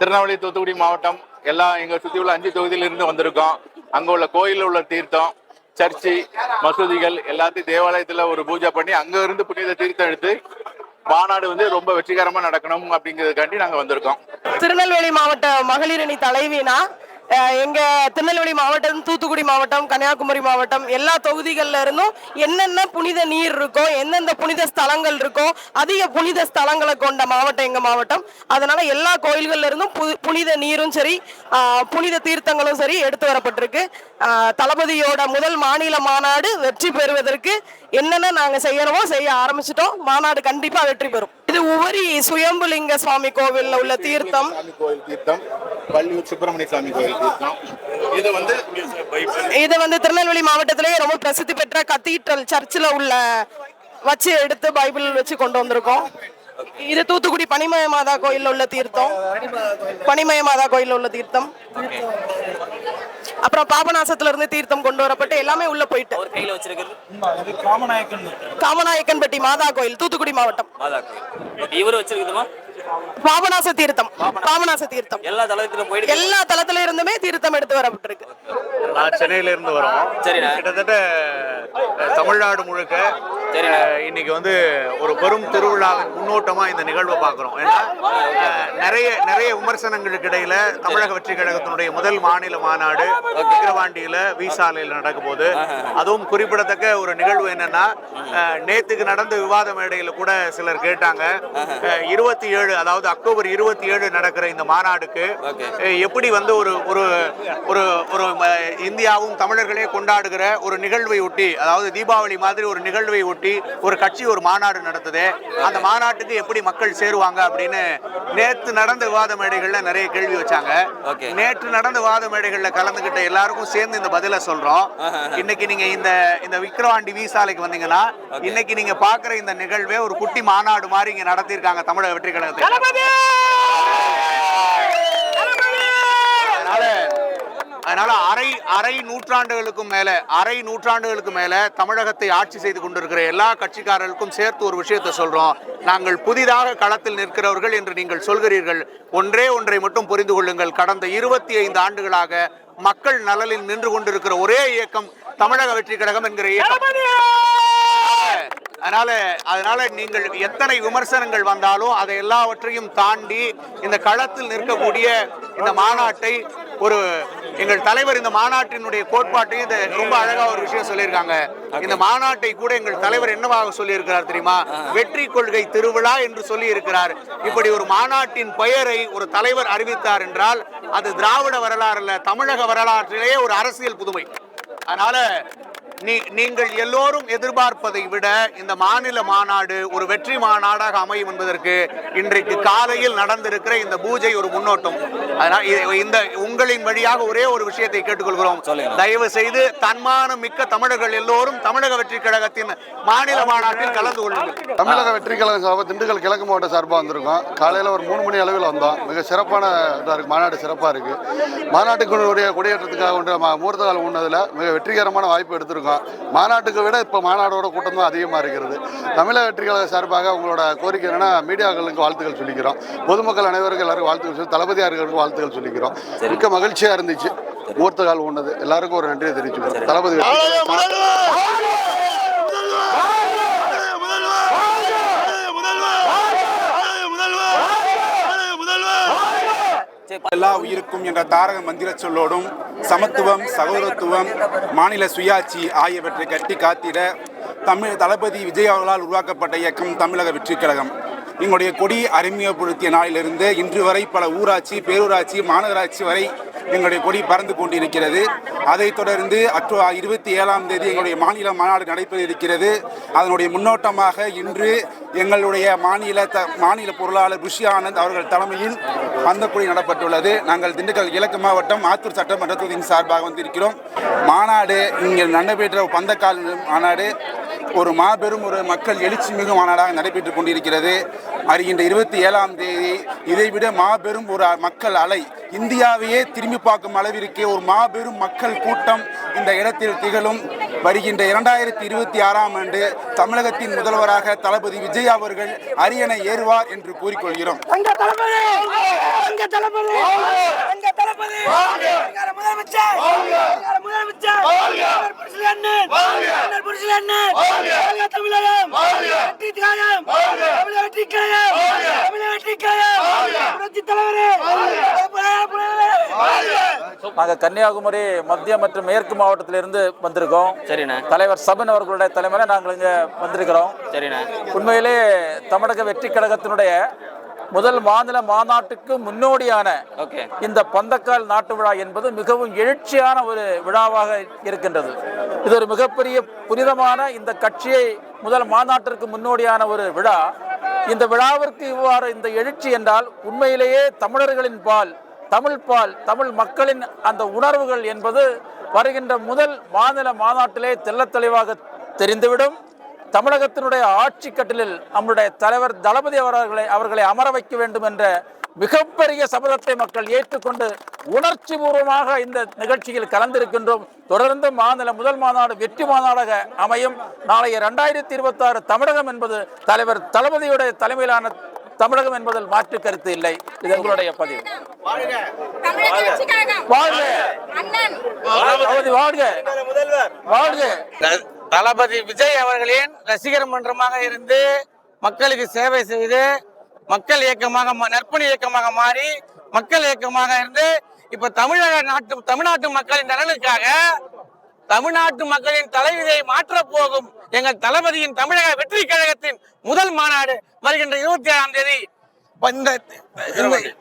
திருநெல்வேலி தூத்துக்குடி மாவட்டம். எல்லாம் எங்க சுத்தி உள்ள அஞ்சு தொகுதியில இருந்து வந்திருக்கோம். அங்க உள்ள கோயிலில் உள்ள தீர்த்தம் சர்ச்சு மசூதிகள் எல்லாத்தையும் தேவாலயத்துல ஒரு பூஜை பண்ணி அங்க இருந்து புனித தீர்த்தம் எடுத்து மாநாடு வந்து ரொம்ப வெற்றிகரமா நடக்கணும் அப்படிங்கிறதுக்காண்டி நாங்க வந்திருக்கோம். திருநெல்வேலி மாவட்ட மகளிர் தலைவினா எங்கள் திருநெல்வேலி மாவட்டம் தூத்துக்குடி மாவட்டம் கன்னியாகுமரி மாவட்டம் எல்லா தொகுதிகளில் இருந்தும் என்னென்ன புனித நீர் இருக்கோ எந்தெந்த புனித ஸ்தலங்கள் இருக்கோ அதிக புனித ஸ்தலங்களை கொண்ட மாவட்டம் எங்கள் மாவட்டம். அதனால் எல்லா கோயில்களில் இருந்தும் பு- புனித நீரும் சரி புனித தீர்த்தங்களும் சரி எடுத்து வரப்பட்டிருக்கு. தளபதியோட முதல் மாநில மாநாடு வெற்றி பெறுவதற்கு என்னென்ன நாங்கள் செய்யணுமோ செய்ய ஆரம்பிச்சிட்டோம். மாநாடு கண்டிப்பாக வெற்றி பெறும். இது உவரி சுயம்புலிங்க சுவாமி கோவில்ல உள்ள தீர்த்தம். கோயில் தீர்த்தம் பள்ளியூர் சுப்பிரமணிய சாமி கோயில் தீர்த்தம். இது வந்து இது வந்து திருநெல்வேலி மாவட்டத்திலேயே ரொம்ப பிரசித்தி பெற்ற கத்தீட்ரல் சர்ச்சில் உள்ள வச்சு எடுத்து பைபிள் வச்சு கொண்டு வந்திருக்கோம். இது தூத்துக்குடி பனிமய மாதா கோயில்ல உள்ள தீர்த்தம். பனிமய மாதா கோயில்ல உள்ள தீர்த்தம். அப்புறம் பாபநாசத்துல இருந்து தீர்த்தம் கொண்டு வரப்பட்டு எல்லாமே உள்ள போயிட்டு. கையில காமநாயக்கன்பட்டி மாதா கோயில் தூத்துக்குடி மாவட்டம். மாதா கோயில். இவரு வச்சிருக்குதுமா பாபநாச தீர்த்தம். பாபநாச. தீர்த்தம். எல்லா தளத்திலும் போயிட்டு எல்லா தலத்துல இருந்துமே தீர்த்தம் எடுத்து வரப்பட்டிருக்கு. நான் சென்னையில இருந்து வரோம். கிட்டத்தட்ட தமிழ்நாடு முழுக்க இன்னைக்கு வந்து ஒரு பெரும் திருவிழாவின் முன்னோட்டமா இந்த நிகழ்வை பார்க்கிறோம். ஏன்னா நிறைய நிறைய விமர்சனங்களுக்கு இடையில தமிழக வெற்றி கழகத்தினுடைய முதல் மாநில மாநாடு விக்கிரவாண்டியில வீசாலையில் நடக்க போகுது அதுவும் குறிப்பிடத்தக்க ஒரு நிகழ்வு என்னன்னா நேத்துக்கு நடந்த விவாத மேடையில கூட சிலர் கேட்டாங்க. இருபத்தி ஏழு அதாவது அக்டோபர் இருபத்தி ஏழு நடக்கிற இந்த மாநாடுக்கு எப்படி வந்து ஒரு ஒரு ஒரு ஒரு இந்தியாவும் தமிழர்களே கொண்டாடுகிற ஒரு நிகழ்வை ஒட்டி அதாவது தீபாவளி மாதிரி ஒரு நிகழ்வை ஒட்டி ஒரு கட்சி ஒரு மாநாடு நடத்துது. அந்த மாநாட்டுக்கு எப்படி மக்கள் சேருவாங்க அப்படின்னு நேத்து நடந்த விவாத மேடைகள்ல நிறைய கேள்வி வச்சாங்க. நேற்று நடந்த விவாத மேடைகள்ல கலந்துகிட்ட எல்லாருக்கும் சேர்ந்து இந்த பதில சொல்றோம். இன்னைக்கு நீங்க இந்த இந்த விக்கிரவாண்டி வீசாலைக்கு வந்தீங்கன்னா இன்னைக்கு நீங்க பாக்குற இந்த நிகழ்வே ஒரு குட்டி மாநாடு மாதிரி இங்க நடத்தியிருக்காங்க தமிழக வெற்றி கழகத்தை. அதனால அரை அரை நூற்றாண்டுகளுக்கும் மேல அரை நூற்றாண்டுகளுக்கு மேல தமிழகத்தை ஆட்சி செய்து கொண்டிருக்கிற எல்லா கட்சிக்காரர்களுக்கும் சேர்த்து ஒரு விஷயத்தை சொல்றோம். நாங்கள் புதிதாக களத்தில் நிற்கிறவர்கள் என்று நீங்கள் சொல்கிறீர்கள். ஒன்றே ஒன்றை மட்டும் புரிந்து கொள்ளுங்கள். கடந்த இருபத்தி ஐந்து ஆண்டுகளாக மக்கள் நலனில் நின்று கொண்டிருக்கிற ஒரே இயக்கம் தமிழக வெற்றி கழகம் என்கிற இயக்கம். அதனால அதனால நீங்கள் எத்தனை விமர்சனங்கள் வந்தாலும் அதை எல்லாவற்றையும் தாண்டி இந்த களத்தில் நிற்கக்கூடிய இந்த மாநாட்டை ஒரு எங்கள் தலைவர் இந்த மாநாட்டினுடைய கோட்பாட்டையும் இந்த ரொம்ப அழகா ஒரு விஷயம் சொல்லியிருக்காங்க. இந்த மாநாட்டை கூட எங்கள் தலைவர் என்னவாக சொல்லியிருக்கிறார் தெரியுமா? வெற்றி கொள்கை திருவிழா என்று சொல்லி இருக்கிறார் இப்படி ஒரு மாநாட்டின் பெயரை ஒரு தலைவர் அறிவித்தார் என்றால் அது திராவிட வரலாறுல தமிழக வரலாற்றிலேயே ஒரு அரசியல் புதுமை. அதனால நீங்கள் எல்லோரும் எதிர்பார்ப்பதை விட இந்த மாநில மாநாடு ஒரு வெற்றி மாநாடாக அமையும் என்பதற்கு இன்றைக்கு காலையில் நடந்திருக்கிற இந்த பூஜை ஒரு முன்னோட்டம். அதனால் இந்த உங்களின் வழியாக ஒரே ஒரு விஷயத்தை கேட்டுக்கொள்கிறோம். தயவு செய்து தன்மானம் மிக்க தமிழர்கள் எல்லோரும் தமிழக வெற்றி கழகத்தின் மாநில மாநாட்டில் கலந்து கொள்ளுங்கள். தமிழக வெற்றி கழகம் சார்பாக திண்டுக்கல் கிழக்கு மாவட்ட சார்பாக வந்திருக்கோம். காலையில் ஒரு மூணு மணி அளவில் வந்தோம். மிக சிறப்பான இதாக இருக்குது மாநாடு சிறப்பாக இருக்குது மாநாட்டுக்குடைய கொடியேற்றத்துக்காக ஒன்று மா- முகூர்த்த காலம் உண்ணதில் மிக வெற்றிகரமான வாய்ப்பு எடுத்திருக்கோம். மாநாட்டுக்கு விட இப்போ மாநாடோட கூட்டம் தான் அதிகமாக இருக்கிறது. தமிழக வெற்றி கழக சார்பாக உங்களோட கோரிக்கை என்னன்னா மீடியாக்களுக்கு வாழ்த்துக்கள் சொல்லிக்கிறோம். பொதுமக்கள் அனைவருக்கும் எல்லாருக்கும் வாழ்த்துக்கள் சொல்லி தளபதியார்களுக்கு வாழ்த்துக்கள் சொல்லிக்கிறோம். மிக்க மகிழ்ச்சியாக இருந்துச்சு. முகூர்த்த கால் உண்ணது எல்லாருக்கும் ஒரு நன்றியை தெரிவிச்சுக்கிறோம். தளபதி எல்லா உயிருக்கும் என்ற தாரக மந்திர சொல்லோடும் சமத்துவம் சகோதரத்துவம் மாநில சுயாட்சி ஆகியவற்றை கட்டி காத்திட தமிழ் தளபதி விஜய் அவர்களால் உருவாக்கப்பட்ட இயக்கம் தமிழக வெற்றி கழகம். எங்களுடைய கொடி அறிமுகப்படுத்திய நாளிலிருந்து இன்று வரை பல ஊராட்சி பேரூராட்சி மாநகராட்சி வரை எங்களுடைய கொடி பறந்து கொண்டிருக்கிறது. அதைத் தொடர்ந்து அக்டோ இருபத்தி ஏழாம் தேதி எங்களுடைய மாநில மாநாடு நடைபெற இருக்கிறது. அதனுடைய முன்னோட்டமாக இன்று எங்களுடைய மாநில த மாநில பொருளாளர் ருஷி ஆனந்த் அவர்கள் தலைமையில் பந்தக்குடி நடப்பட்டுள்ளது. நாங்கள் திண்டுக்கல் கிழக்கு மாவட்டம் ஆத்தூர் சட்டமன்ற தொகுதியின் சார்பாக வந்திருக்கிறோம். மாநாடு இங்கே நடைபெற்ற பந்தக்கால் மாநாடு ஒரு மாபெரும் ஒரு மக்கள் எழுச்சி மிகு மாநாடாக நடைபெற்றுக் கொண்டிருக்கிறது. வருகின்ற இருபத்தி ஏழாம் தேதி இதைவிட மாபெரும் ஒரு மக்கள் அலை இந்தியாவையே திரும்பி பார்க்கும் அளவிற்கு ஒரு மாபெரும் மக்கள் கூட்டம் இந்த இடத்தில் திகழும். வருகின்ற இரண்டாயிரத்தி இருபத்தி ஆறாம் ஆண்டு தமிழகத்தின் முதல்வராக தளபதி விஜய் அவர்கள் அரியணை ஏறுவார் என்று கூறிக்கொள்கிறோம். எங்க நாங்கள் கன்னியாகுமரி மத்திய மற்றும் மேற்கு மாவட்டத்திலிருந்து வந்திருக்கோம். சரிண்ணே. தலைவர் சபன் அவர்களுடைய தலைமையில் நாங்கள் இங்கே வந்திருக்கிறோம். சரிண்ணே. உண்மையிலே தமிழக வெற்றி கழகத்தினுடைய முதல் மாநில மாநாட்டுக்கு முன்னோடியான இந்த பந்தக்கால் நாட்டு விழா என்பது மிகவும் எழுச்சியான ஒரு விழாவாக இருக்கின்றது. இது ஒரு மிகப்பெரிய புனிதமான இந்த கட்சியை முதல் மாநாட்டிற்கு முன்னோடியான ஒரு விழா. இந்த விழாவிற்கு இவ்வாறு இந்த எழுச்சி என்றால் உண்மையிலேயே தமிழர்களின் பால் தமிழ் பால் தமிழ் மக்களின் அந்த உணர்வுகள் என்பது வருகின்ற முதல் மாநில மாநாட்டிலே தெள்ளத்தெளிவாக தெரிந்துவிடும். தமிழகத்தினுடைய ஆட்சி கட்டிலில் நம்முடைய தலைவர் தளபதி அவர்களை அவர்களை அமர வைக்க வேண்டும் என்ற மிகப்பெரிய சபதத்தை மக்கள் ஏற்றுக்கொண்டு உணர்ச்சி பூர்வமாக இந்த நிகழ்ச்சியில் கலந்திருக்கின்றோம். தொடர்ந்து மாநில முதல் மாநாடு வெற்றி மாநாடாக அமையும். நாளைய ரெண்டாயிரத்தி இருபத்தாறு தமிழகம் என்பது தலைவர் தளபதியுடைய தலைமையிலான தமிழகம் என்பதில் மாற்று கருத்து இல்லை. இது எங்களுடைய பதிவு. தமிழக வெற்றி கழகம். வாழ்க. அண்ணன். தளபதி விஜய் அவர்களின் ரசிகர் மன்றமாக இருந்து மக்களுக்கு சேவை செய்து மக்கள் இயக்கமாக மா- நற்பணி இயக்கமாக மாறி மக்கள் இயக்கமாக இருந்து இப்ப தமிழக நாட்டு தமிழ்நாட்டு மக்களின் நலனுக்காக தமிழ்நாட்டு மக்களின் தலைவிதியை மாற்றப் போகும் எங்கள் தளபதியின் தமிழக வெற்றி கழகத்தின் முதல் மாநாடு வருகின்ற இருபத்தி ஏழாம் தேதி இந்த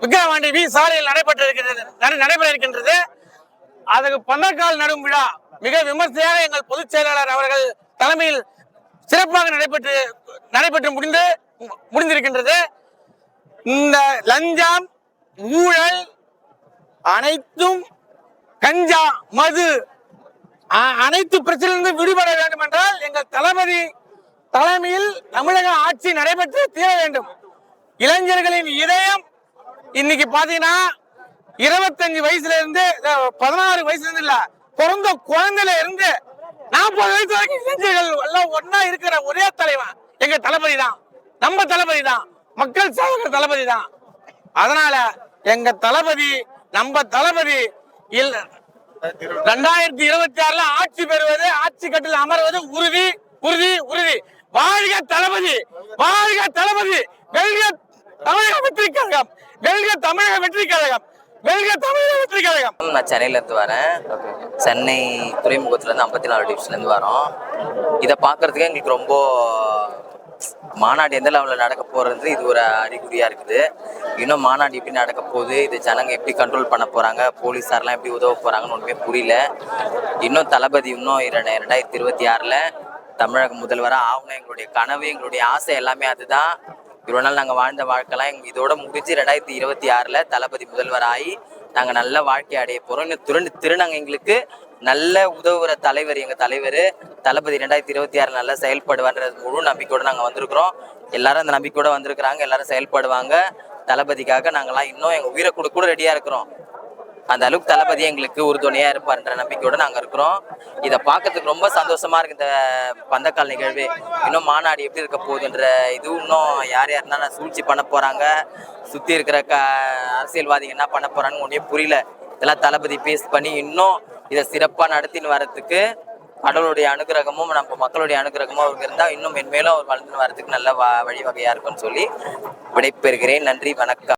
விக்கிரவாண்டி. வி சாலையில் நடைபெற்றிருக்கிறது நட- நடைபெற இருக்கின்றது அதுக்கு பந்தக்கால் நடும் விழா மிக விமர்சையாக எங்கள் பொதுச் செயலாளர் அவர்கள் தலைமையில் சிறப்பாக நடைபெற்று நடைபெற்று முடிந்து முடிந்திருக்கின்றது. இந்த லஞ்சம் ஊழல் அனைத்தும் கஞ்சா மது அனைத்து பிரச்சனையிலிருந்து விடுபட வேண்டும் என்றால் எங்கள் தளபதி தலைமையில் தமிழக ஆட்சி நடைபெற்று தீர வேண்டும். இளைஞர்களின் இதயம் இன்னைக்கு பாத்தீங்கன்னா இருபத்தஞ்சு வயசுல இருந்து பதினாறு வயசுல இருந்து இல்ல பிறந்த குழந்தையில இருந்து நாற்பது வயசு வரைக்கும் இளைஞர்கள் எல்லாம் ஒன்னா இருக்கிற ஒரே தலைவன் எங்க தளபதி தான். நம்ம தளபதி தான். மக்கள் சேவகர் தளபதி தான். அதனால எங்க தளபதி நம்ம தளபதி இல்ல ரெண்டாயிரத்தி இருபத்தி ஆறுல ஆட்சி பெறுவது ஆட்சி கட்டில் அமர்வது உறுதி உறுதி உறுதி. வாழ்க தளபதி வாழ்க தளபதி வெல்க தமிழக வெற்றி கழகம். வெல்க தமிழக வெற்றி கழகம். வெல்க தமிழக வெற்றி கழகம். நான் சென்னையில இருந்து வரேன். சென்னை துறைமுகத்துல இருந்து ஐம்பத்தி நாலு டிவிஷன்ல இருந்து வரோம். இதை பாக்குறதுக்கு எங்களுக்கு ரொம்ப மாநாடு எந்த லெவலில் நடக்க போறது இது ஒரு அறிகுறியா இருக்குது. இன்னும் மாநாடு எப்படி நடக்க போகுது இது ஜனங்க எப்படி கண்ட்ரோல் பண்ண போறாங்க போலீஸார்லாம் எப்படி உதவ போறாங்கன்னு ஒன்றுமே புரியல. இன்னும் தளபதி இன்னும் இரண்டு ரெண்டாயிரத்தி இருபத்தி ஆறில் தமிழக முதல்வராக ஆகணும். எங்களுடைய கனவு எங்களுடைய ஆசை எல்லாமே அதுதான். இவ்வளோ நாள் நாங்கள் வாழ்ந்த வாழ்க்கைலாம் எங்கள் இதோட முடிஞ்சு ரெண்டாயிரத்தி இருபத்தி ஆறில் தளபதி முதல்வராகி நாங்கள் நல்ல வாழ்க்கை அடைய போகிறோம் இன்னும் திரு திருநாங்க எங்களுக்கு நல்ல உதவுற தலைவர் எங்கள் தலைவர் தளபதி ரெண்டாயிரத்தி இருபத்தி ஆறு நல்லா செயல்படுவார்ன்ற முழு நம்பிக்கையோடு நாங்கள் வந்திருக்கிறோம். எல்லாரும் அந்த நம்பிக்கையோடு வந்திருக்கிறாங்க எல்லாரும் செயல்படுவாங்க. தளபதிக்காக நாங்கள்லாம் இன்னும் எங்கள் உயிரை கொடுக்க கூட ரெடியாக இருக்கிறோம். அந்த அளவுக்கு தளபதி எங்களுக்கு உறுதுணையா இருப்பார்ன்ற நம்பிக்கையோட நாங்க இருக்கிறோம். இதை பார்க்கறதுக்கு ரொம்ப சந்தோஷமா இருக்கு இந்த பந்தக்கால் நிகழ்வு. இன்னும் மாநாடு எப்படி இருக்க போகுதுன்ற இது இன்னும் யார் யாருன்னா சூழ்ச்சி பண்ண போறாங்க. சுத்தி இருக்கிற க அரசியல்வாதிகள் என்ன பண்ண போறாங்கன்னு ஒன்றே புரியல. இதெல்லாம் தளபதி பேஸ் பண்ணி இன்னும் இதை சிறப்பா நடத்தின்னு வரத்துக்கு கடவுளுடைய அனுகிரகமும் நம்ம மக்களுடைய அனுகிரகமும் அவருக்கு இருந்தால் இன்னும் மென்மேலும் அவர் வளர்ந்து வரதுக்கு நல்ல வ- வழிவகையா இருக்கும்னு சொல்லி விடைபெறுகிறேன். நன்றி வணக்கம்.